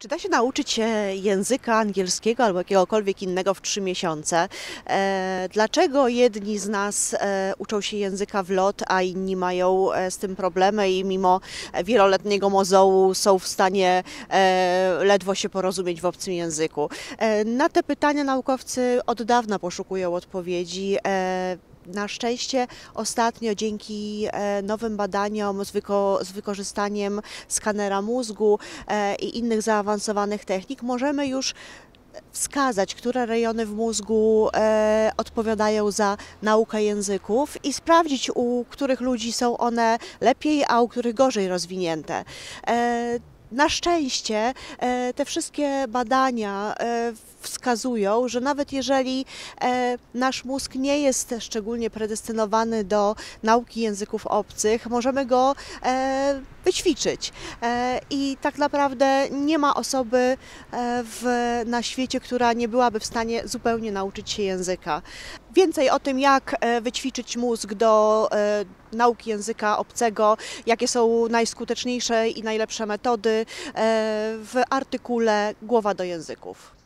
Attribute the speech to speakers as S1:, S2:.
S1: Czy da się nauczyć się języka angielskiego albo jakiegokolwiek innego w trzy miesiące? E, dlaczego jedni z nas e, uczą się języka w lot, a inni mają e, z tym problemy i mimo wieloletniego mozołu są w stanie e, ledwo się porozumieć w obcym języku? E, na te pytania naukowcy od dawna poszukują odpowiedzi. Na szczęście ostatnio dzięki e, nowym badaniom z, wyko- z wykorzystaniem skanera mózgu e, i innych zaawansowanych technik możemy już wskazać, które rejony w mózgu e, odpowiadają za naukę języków i sprawdzić, u których ludzi są one lepiej, a u których gorzej rozwinięte. E, na szczęście e, te wszystkie badania e, wskazują, że nawet jeżeli e, nasz mózg nie jest szczególnie predestynowany do nauki języków obcych, możemy go wyćwiczyć. E, I tak naprawdę nie ma osoby e, w, na świecie, która nie byłaby w stanie zupełnie nauczyć się języka. Więcej o tym, jak e, wyćwiczyć mózg do nauki języka obcego, jakie są najskuteczniejsze i najlepsze metody w artykule Głowa do języków.